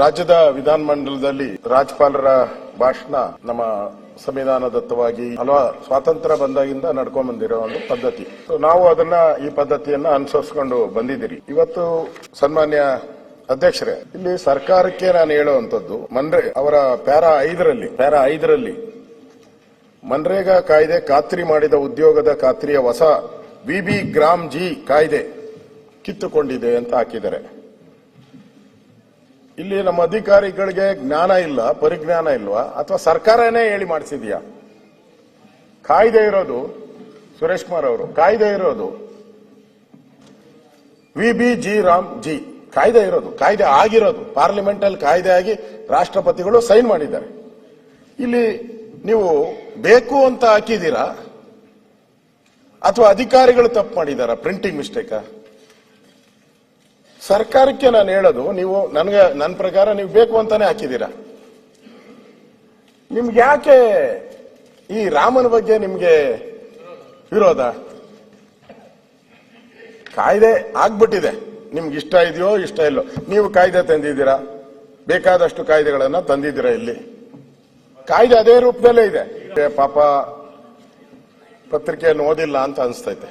ರಾಜ್ಯದ ವಿಧಾನಮಂಡಲದಲ್ಲಿ ರಾಜ್ಯಪಾಲರ ಭಾಷಣ ನಮ್ಮ ಸಂವಿಧಾನದತ್ತವಾಗಿ ಹಲವಾರು ಸ್ವಾತಂತ್ರ್ಯ ಬಂದಾಗಿಂದ ನಡ್ಕೊಂಡ್ ಬಂದಿರೋ ಒಂದು ಪದ್ಧತಿ. ನಾವು ಅದನ್ನ ಈ ಪದ್ಧತಿಯನ್ನ ಅನುಸರಿಸಿಕೊಂಡು ಬಂದಿದ್ದೀರಿ. ಇವತ್ತು ಸನ್ಮಾನ್ಯ ಅಧ್ಯಕ್ಷರೇ, ಇಲ್ಲಿ ಸರ್ಕಾರಕ್ಕೆ ನಾನು ಹೇಳುವಂತದ್ದು ಮನ್ರೆ ಅವರ ಪ್ಯಾರಾ ಐದರಲ್ಲಿ ಪ್ಯಾರಾ ಐದರಲ್ಲಿ ಮನ್ರೇಗಾ ಕಾಯ್ದೆ ಖಾತ್ರಿ ಮಾಡಿದ ಉದ್ಯೋಗದ ಖಾತ್ರಿಯ ಹೊಸ ವಿಬಿ ಗ್ರಾಮ್ ಜಿ ಕಾಯ್ದೆ ಕಿತ್ತುಕೊಂಡಿದೆ ಅಂತ ಹಾಕಿದ್ದಾರೆ. ಇಲ್ಲಿ ನಮ್ಮ ಅಧಿಕಾರಿಗಳಿಗೆ ಜ್ಞಾನ ಇಲ್ಲ, ಪರಿಜ್ಞಾನ ಇಲ್ವಾ? ಅಥವಾ ಸರ್ಕಾರನೇ ಹೇಳಿ ಮಾಡಿಸಿದ್ಯಾ? ಕಾಯ್ದೆ ಇರೋದು ಸುರೇಶ್ ಕುಮಾರ್ ಅವರು, ಕಾಯ್ದೆ ಇರೋದು. V B G RAM G, ಕಾಯ್ದೆ ಇರೋದು, ಕಾಯ್ದೆ ಆಗಿರೋದು. ಪಾರ್ಲಿಮೆಂಟ್ ಅಲ್ಲಿ ಕಾಯ್ದೆ ಆಗಿ ರಾಷ್ಟ್ರಪತಿಗಳು ಸೈನ್ ಮಾಡಿದ್ದಾರೆ. ಇಲ್ಲಿ ನೀವು ಬೇಕು ಅಂತ ಹಾಕಿದ್ದೀರಾ? ಅಥವಾ ಅಧಿಕಾರಿಗಳು ತಪ್ಪು ಮಾಡಿದಾರ ಪ್ರಿಂಟಿಂಗ್ ಮಿಸ್ಟೇಕಾ? ಸರ್ಕಾರಕ್ಕೆ ನಾನು ಹೇಳೋದು, ನೀವು ನನಗೆ, ನನ್ನ ಪ್ರಕಾರ ನೀವು ಬೇಕು ಅಂತಾನೆ ಹಾಕಿದ್ದೀರಾ? ನಿಮ್ಗೆ ಯಾಕೆ ಈ ರಾಮನ ಬಗ್ಗೆ ನಿಮ್ಗೆ ವಿರೋಧ? ಕಾಯ್ದೆ ಆಗ್ಬಿಟ್ಟಿದೆ. ನಿಮ್ಗೆ ಇಷ್ಟ ಇದೆಯೋ, ಇಷ್ಟ ಇಲ್ಲೋ. ನೀವು ಕಾಯ್ದೆ ತಂದಿದ್ದೀರಾ? ಬೇಕಾದಷ್ಟು ಕಾಯ್ದೆಗಳನ್ನ ತಂದಿದ್ದೀರಾ ಇಲ್ಲಿ? ಕಾಯ್ದೆ ಅದೇ ರೂಪದಲ್ಲೇ ಇದೆ. ಪಾಪ, ಪತ್ರಿಕೆಯನ್ನು ಓದಿಲ್ಲ ಅಂತ ಅನಿಸ್ತೈತೆ.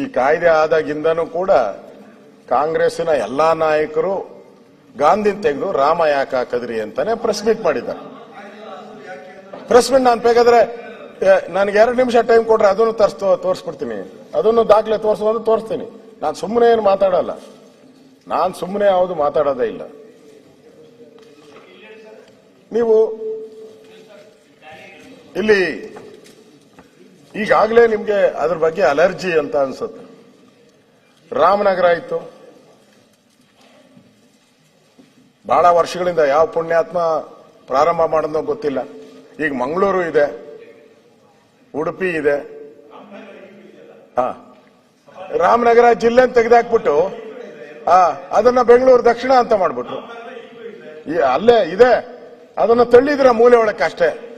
ಈ ಕಾಯ್ದೆ ಆದಾಗಿಂದನೂ ಕೂಡ ಕಾಂಗ್ರೆಸ್ಸಿನ ಎಲ್ಲ ನಾಯಕರು ಗಾಂಧಿನ ತೆಗೆದು ರಾಮ ಯಾಕೆ ಹಾಕದ್ರಿ ಅಂತಾನೆ ಪ್ರೆಸ್ ಮೀಟ್ ಮಾಡಿದ್ದಾರೆ. ಪ್ರೆಸ್ ಮೀಟ್ ನಾನು ಬೇಕಾದ್ರೆ ನನಗೆ ಎರಡು ನಿಮಿಷ ಟೈಮ್ ಕೊಟ್ರೆ ಅದನ್ನು ತರ್ಸ್ ತೋರಿಸ್ಬಿಡ್ತೀನಿ. ಅದನ್ನು ದಾಖಲೆ ತೋರಿಸೋದು ತೋರಿಸ್ತೀನಿ. ನಾನು ಸುಮ್ಮನೆ ಏನು ಮಾತಾಡಲ್ಲ. ನಾನು ಸುಮ್ಮನೆ ಯಾವುದು ಮಾತಾಡೋದೇ ಇಲ್ಲ. ನೀವು ಇಲ್ಲಿ ಈಗಾಗಲೇ ನಿಮಗೆ ಅದ್ರ ಬಗ್ಗೆ ಅಲರ್ಜಿ ಅಂತ ಅನ್ಸುತ್ತೆ. ರಾಮನಗರ ಇತ್ತು ಬಹಳ ವರ್ಷಗಳಿಂದ ಯಾವ ಪುಣ್ಯಾತ್ಮ ಪ್ರಾರಂಭ ಮಾಡೋದೋ ಗೊತ್ತಿಲ್ಲ. ಈಗ ಮಂಗಳೂರು ಇದೆ, ಉಡುಪಿ ಇದೆ. ಹಾ. ರಾಮನಗರ ಜಿಲ್ಲೆ ತೆಗೆದಾಕ್ಬಿಟ್ಟು, ಹಾ, ಅದನ್ನ ಬೆಂಗಳೂರು ದಕ್ಷಿಣ ಅಂತ ಮಾಡ್ಬಿಟ್ರು. ಅಲ್ಲೇ ಇದೆ. ಅದನ್ನ ತಳ್ಳಿದ್ರ ಮೂಲೆ ಒಳಕ್ಕೆ ಅಷ್ಟೇ.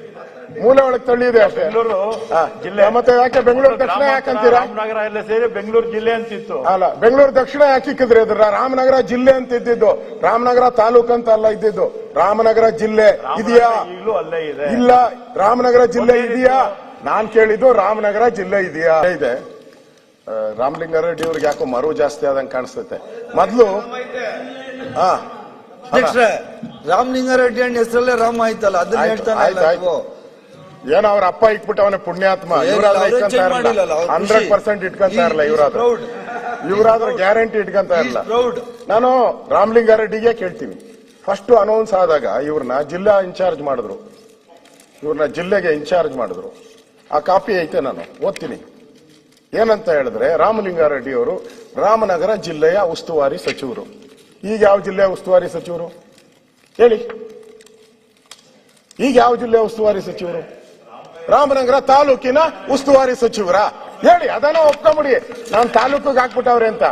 ಮೂಲೆ ಒಳಗೆ ತಳ್ಳಿದೆ ಅಷ್ಟೇ. ಬೆಂಗಳೂರು ಹಾ, ಜಿಲ್ಲೆ. ಮತ್ತೆ ಯಾಕೆ ಬೆಂಗಳೂರು ದಕ್ಷಿಣ ಯಾಕಂತೀರಾ ರಾಮನಗರ ಎಲ್ಲ ಸೇರಿ ಬೆಂಗಳೂರು ಜಿಲ್ಲೆ ಅಂತಿತ್ತು. ಅಲ್ಲ ಬೆಂಗಳೂರು ದಕ್ಷಿಣ ಯಾಕಿಕ್ಕಿದ್ರಿ ಅದ್ರ ರಾಮನಗರ ಜಿಲ್ಲೆ ಅಂತ ಇದ್ದಿದ್ದು. ರಾಮನಗರ ತಾಲೂಕು ಅಂತ ಅಲ್ಲ ಇದ್ದಿದ್ದು. ರಾಮನಗರ ಜಿಲ್ಲೆ ಇದೆಯಾ? ಅಲ್ಲೇ ಇದೆ. ಇಲ್ಲ ರಾಮನಗರ ಜಿಲ್ಲೆ ಇದೆಯಾ? ನಾನ್ ಕೇಳಿದ್ದು ರಾಮನಗರ ಜಿಲ್ಲೆ ಇದೆಯಾ? ಇದೆ. ರಾಮಲಿಂಗಾರೆಡ್ಡಿ ಅವ್ರಿಗೆ ಯಾಕೋ ಮರು ಜಾಸ್ತಿ ಆದಂಗೆ ಕಾಣಿಸ್ತೈತೆ. ಮೊದಲು ಹಾ. ರಾಮಲಿಂಗಾರೆಡ್ಡಿ ಅಣ್ಣ ಹೆಸರಲ್ಲೇ ರಾಮ ಆಯ್ತಲ್ಲ? ಅದನ್ನ ಹೇಳ್ತಾನೆ. ಏನೋ ಅವ್ರ ಅಪ್ಪ ಇಟ್ಬಿಟ್ಟು ಅವನ ಪುಣ್ಯಾತ್ಮ. ಇವರಾದ್ರೆ ಇಟ್ಕೊಂತ ಇರಲ್ಲ ಹಂಡ್ರೆಡ್. ಪರ್ಸೆಂಟ್ ಇಟ್ಕೊಂತ ಇರಲ್ಲ ಇವ್ರಾದ್ರ. ಇವರಾದ್ರೆ ಗ್ಯಾರಂಟಿ ಇಟ್ಕೊಂತ ಇರಲ್ಲ ನಾನು ರಾಮಲಿಂಗಾರೆಡ್ಡಿಗೆ ಕೇಳ್ತೀನಿ. ಫಸ್ಟ್ ಅನೌನ್ಸ್ ಆದಾಗ ಇವ್ರನ್ನ ಜಿಲ್ಲಾ ಇನ್ಚಾರ್ಜ್ ಮಾಡಿದ್ರು. ಇವ್ರನ್ನ ಜಿಲ್ಲೆಗೆ ಇನ್ಚಾರ್ಜ್ ಮಾಡಿದ್ರು. ಆ ಕಾಪಿ ಐತೆ ನಾನು ಓದ್ತೀನಿ. ಏನಂತ ಹೇಳಿದ್ರೆ ರಾಮಲಿಂಗಾರೆಡ್ಡಿ ಅವರು ರಾಮನಗರ ಜಿಲ್ಲೆಯ ಉಸ್ತುವಾರಿ ಸಚಿವರು. ಈಗ ಯಾವ ಜಿಲ್ಲೆಯ ಉಸ್ತುವಾರಿ ಸಚಿವರು? ಹೇಳಿ. ಈಗ ಯಾವ ಜಿಲ್ಲೆಯ ಉಸ್ತುವಾರಿ ಸಚಿವರು? ರಾಮನಗರ ತಾಲೂಕಿನ ಉಸ್ತುವಾರಿ ಸಚಿವರ. ಹೇಳಿ ಅದನ್ನ ಒಪ್ಕೊಂಬಿಡಿ. ನಾನು ತಾಲೂಕಿಗೆ ಹಾಕ್ಬಿಟ್ಟವ್ರೆ ಅಂತ.